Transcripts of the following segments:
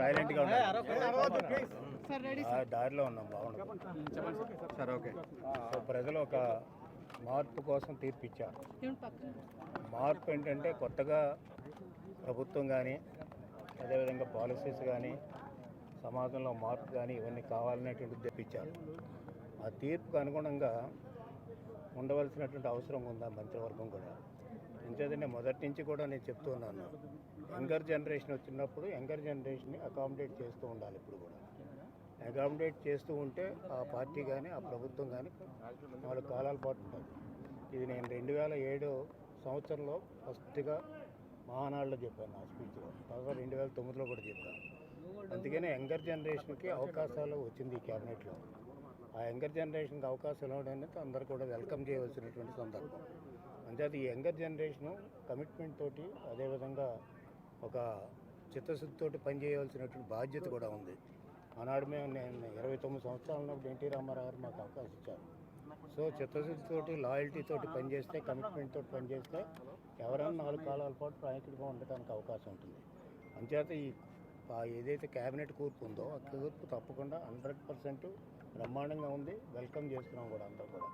సైలెంట్గా గా దారిలో ఉన్నాం బాగుండదు సార్ ఓకే సో ప్రజలు ఒక మార్పు కోసం తీర్పిచ్చారు మార్పు ఏంటంటే కొత్తగా ప్రభుత్వం కానీ అదేవిధంగా పాలసీస్ కానీ సమాజంలో మార్పు కానీ ఇవన్నీ కావాలనేటువంటి తెప్పించారు ఆ తీర్పుకు అనుగుణంగా ఉండవలసినటువంటి అవసరం ఉందా మంత్రివర్గం కూడా? ఎందుకంటే మొదటి నుంచి కూడా నేను చెప్తూ ఉన్నాను. యంగర్ జనరేషన్ వచ్చినప్పుడు యంగర్ జనరేషన్ని అకామిడేట్ చేస్తూ ఉండాలి ఇప్పుడు కూడా. అకామిడేట్ చేస్తూ ఉంటే ఆ పార్టీ కానీ ఆ ప్రభుత్వం కానీ వాళ్ళు కాలాల పాటు ఉంటుంది ఇది నేను రెండు వేల ఏడు సంవత్సరంలో ఫస్ట్గా మహానాడులో చెప్పాను నా స్పీచ్లో తర్వాత రెండు వేల తొమ్మిదిలో కూడా చెప్పాను. అందుకనే యంగర్ జనరేషన్కి అవకాశాలు వచ్చింది ఈ క్యాబినెట్లో ఆ యంగర్ జనరేషన్కి అవకాశం ఇవ్వడం అనేది అందరూ కూడా వెల్కమ్ చేయవలసినటువంటి సందర్భం. అంతేత ఈ యంగర్ జనరేషను కమిట్మెంట్ తోటి అదేవిధంగా ఒక చిత్తశుద్ధితోటి పనిచేయవలసినటువంటి బాధ్యత కూడా ఉంది. ఆనాడు మేము నేను ఇరవై తొమ్మిది సంవత్సరాలు ఉన్నప్పుడు ఎన్టీ రామారావు గారు మాకు అవకాశం ఇచ్చారు. సో చిత్తశుద్ధితోటి లాయల్టీ తోటి పనిచేస్తే కమిట్మెంట్ తోటి పనిచేస్తే ఎవరైనా నాలుగు కాలాల పాటు నాయకుడిగా ఉండటానికి అవకాశం ఉంటుంది. అంచేత ఈ ఏదైతే క్యాబినెట్ కూర్పు ఉందో ఆ కూర్పు తప్పకుండా హండ్రెడ్ పర్సెంట్ బ్రహ్మాండంగా ఉంది. వెల్కమ్ చేస్తున్నాం కూడా అందరూ కూడా.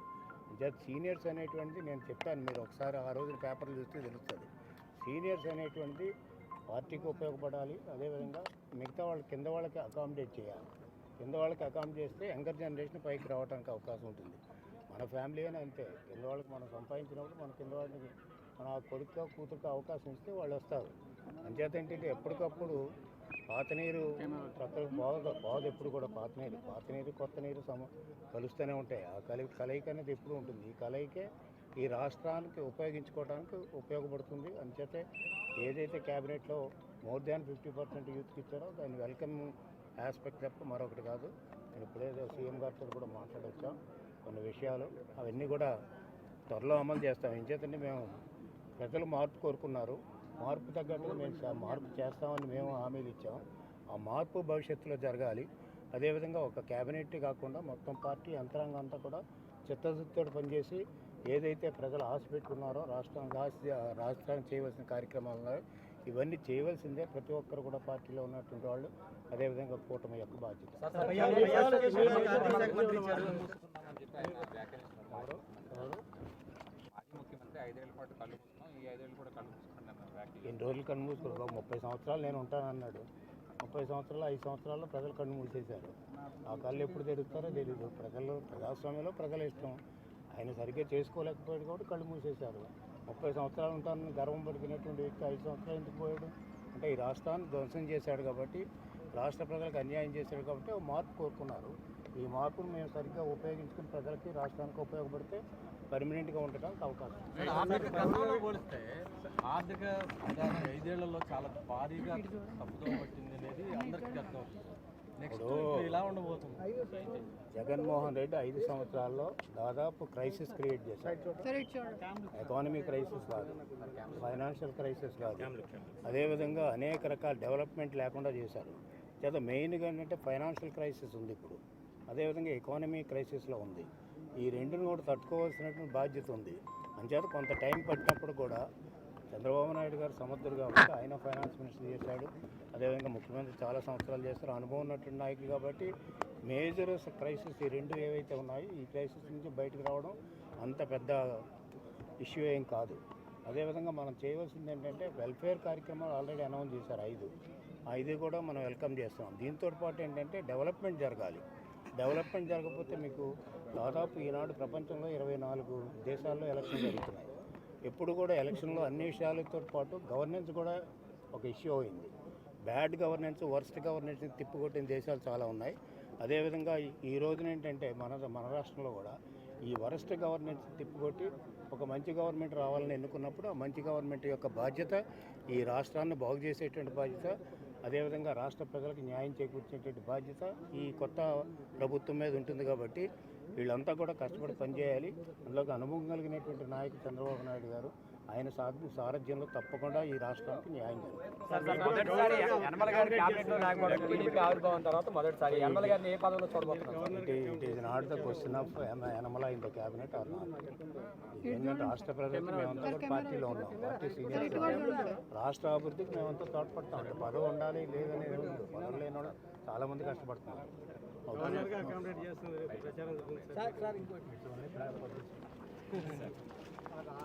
జస్ట్ సీనియర్స్ అనేటువంటిది నేను చెప్పాను మీరు ఒకసారి ఆ రోజున పేపర్లు చూస్తే తెలుస్తుంది. సీనియర్స్ అనేటువంటిది పార్టీకి ఉపయోగపడాలి. అదేవిధంగా మిగతా వాళ్ళ కింద వాళ్ళకి అకామిడేట్ చేయాలి. కింద వాళ్ళకి అకామిడేట్ చేస్తే యంగర్ జనరేషన్ పైకి రావడానికి అవకాశం ఉంటుంది. మన ఫ్యామిలీ అని అంతే. కింద వాళ్ళకి మనం సంపాదించినప్పుడు మన కింద వాళ్ళకి మన కొడుకు కూతురుకు అవకాశం ఇస్తే వాళ్ళు వస్తారు. అంచేత ఏంటంటే ఎప్పటికప్పుడు పాత నీరు ప్రకృతి బాగా బాగా ఎప్పుడు కూడా పాత నీరు. పాత నీరు కొత్త నీరు సమ కలుస్తూనే ఉంటాయి. ఆ కలి కలయిక అనేది ఎప్పుడు ఉంటుంది? ఈ కలయికే ఈ రాష్ట్రానికి ఉపయోగించుకోవడానికి ఉపయోగపడుతుంది. అంచేతే ఏదైతే క్యాబినెట్లో మోర్ దాన్ ఫిఫ్టీ పర్సెంట్ యూత్కి ఇచ్చారో దాన్ని వెల్కమ్ ఆస్పెక్ట్ తప్ప మరొకటి కాదు. నేను ఇప్పుడే సీఎం గారితో కూడా మాట్లాడొచ్చాం. కొన్ని విషయాలు అవన్నీ కూడా త్వరలో అమలు చేస్తాం. ఏం చేతంటే మేము ప్రజలు మార్పు కోరుకున్నారు. మార్పు తగ్గట్టుగా మేము మార్పు చేస్తామని మేము హామీలు ఇచ్చాం. ఆ మార్పు భవిష్యత్తులో జరగాలి. అదేవిధంగా ఒక క్యాబినెట్ కాకుండా మొత్తం పార్టీ యంత్రాంగం అంతా కూడా చిత్తశుద్ధితో పనిచేసి ఏదైతే ప్రజలు ఆశ పెట్టుకున్నారో రాష్ట్రానికి ఆశ రాష్ట్రానికి చేయవలసిన కార్యక్రమాలు ఉన్నాయో ఇవన్నీ చేయవలసిందే ప్రతి ఒక్కరు కూడా పార్టీలో ఉన్నటువంటి వాళ్ళు. అదేవిధంగా కూటమి యొక్క బాధ్యత. మాజీ ముఖ్యమంత్రి ఐదేళ్ళ పాటు కళ్ళు ఈ ఐదేళ్ళు కూడా కళ్ళు ఎన్ని రోజులు కన్ను ఒక ముప్పై సంవత్సరాలు నేను ఉంటానన్నాడు ముప్పై సంవత్సరాలు ఐదు సంవత్సరాల్లో ప్రజలు కన్ను మూసేశారు. ఆ కళ్ళు ఎప్పుడు తెరుస్తారో తెలియదు ప్రజలు ప్రజాస్వామ్యంలో ప్రజల ఇష్టం. ఆయన సరిగ్గా చేసుకోలేకపోయాడు కాబట్టి కళ్ళు మూసేశారు. ముప్పై సంవత్సరాలు ఉంటానని గర్వం పడిపోయినటువంటి వ్యక్తి ఐదు సంవత్సరాలు ఎందుకు పోయాడు? అంటే ఈ రాష్ట్రాన్ని ధ్వంసం చేశాడు కాబట్టి రాష్ట్ర ప్రజలకు అన్యాయం చేశాడు కాబట్టి మార్పు కోరుకున్నారు. ఈ మార్పును మేము సరిగ్గా ఉపయోగించుకుని ప్రజలకి రాష్ట్రానికి ఉపయోగపడితే పర్మనెంట్గా ఉండటానికి అవకాశం ఆర్థిక విధానం ఐదేళ్ళలో చాలా భారీగా తప్పుదో పట్టింది అనేది అందరికీ అర్థం నెక్స్ట్ ఇలా ఉండబోతుంది. జగన్మోహన్ రెడ్డి ఐదు సంవత్సరాల్లో దాదాపు క్రైసిస్ క్రియేట్ చేశాడు. ఎకానమీ క్రైసిస్ కాదు ఫైనాన్షియల్ క్రైసిస్ కాదు. అదేవిధంగా అనేక రకాల డెవలప్మెంట్ లేకుండా చేశారు. చేత మెయిన్గా ఏంటంటే ఫైనాన్షియల్ క్రైసిస్ ఉంది ఇప్పుడు. అదేవిధంగా ఎకానమీ క్రైసిస్లో ఉంది. ఈ రెండును కూడా తట్టుకోవాల్సినటువంటి బాధ్యత ఉంది. అంచేత కొంత టైం పట్టినప్పుడు కూడా చంద్రబాబు నాయుడు గారు సమర్థుడు కాబట్టి ఆయన ఫైనాన్స్ మినిస్టర్ చేశాడు. అదేవిధంగా ముఖ్యమంత్రి చాలా సంవత్సరాలు చేస్తారు. అనుభవం ఉన్నటువంటి నాయకులు కాబట్టి మేజర్ క్రైసిస్ ఈ రెండు ఏవైతే ఉన్నాయో ఈ క్రైసిస్ నుంచి బయటకు రావడం అంత పెద్ద ఇష్యూ ఏం కాదు. అదేవిధంగా మనం చేయవలసింది ఏంటంటే వెల్ఫేర్ కార్యక్రమాలు ఆల్రెడీ అనౌన్స్ చేశారు ఐదు. ఐదు కూడా మనం వెల్కమ్ చేస్తాం దీంతో పాటు ఏంటంటే డెవలప్మెంట్ జరగాలి. డెవలప్మెంట్ జరగకపోతే మీకు దాదాపు ఈనాడు ప్రపంచంలో ఇరవై నాలుగు దేశాల్లో ఎలక్షన్ జరుగుతున్నాయి. ఎప్పుడు కూడా ఎలక్షన్లో అన్ని విషయాలతో పాటు గవర్నెన్స్ కూడా ఒక ఇష్యూ అయింది. బ్యాడ్ గవర్నెన్స్ వర్స్ట్ గవర్నెన్స్ తిప్పికొట్టిన దేశాలు చాలా ఉన్నాయి. అదేవిధంగా ఈ- ఈ రోజున ఏంటంటే మన మన రాష్ట్రంలో కూడా ఈ వరస్ట్ గవర్నెన్స్ తిప్పికొట్టి ఒక మంచి గవర్నమెంట్ రావాలని ఎన్నుకున్నప్పుడు ఆ మంచి గవర్నమెంట్ యొక్క బాధ్యత ఈ రాష్ట్రాన్ని బాగు చేసేటువంటి బాధ్యత అదేవిధంగా రాష్ట్ర ప్రజలకు న్యాయం చేకూర్చేటువంటి బాధ్యత ఈ కొత్త ప్రభుత్వం మీద ఉంటుంది కాబట్టి వీళ్ళంతా కూడా కష్టపడి పనిచేయాలి. అందులోకి అనుభవం కలిగినటువంటి నాయకుడు చంద్రబాబు నాయుడు గారు. ఆయన సాధ సారథ్యంలో తప్పకుండా ఈ రాష్ట్రానికి న్యాయం cabinet it is not the question of Yanamala in the our రాష్ట్ర ప్రజలకు మేమంతా కూడా పార్టీలో ఉన్నాం. పార్టీ రాష్ట్ర అభివృద్ధికి మేమంతా తోడ్పడతాం. అంటే పదవి ఉండాలి లేదని పదవి లేని వాళ్ళు చాలా మంది కష్టపడుతున్నారు.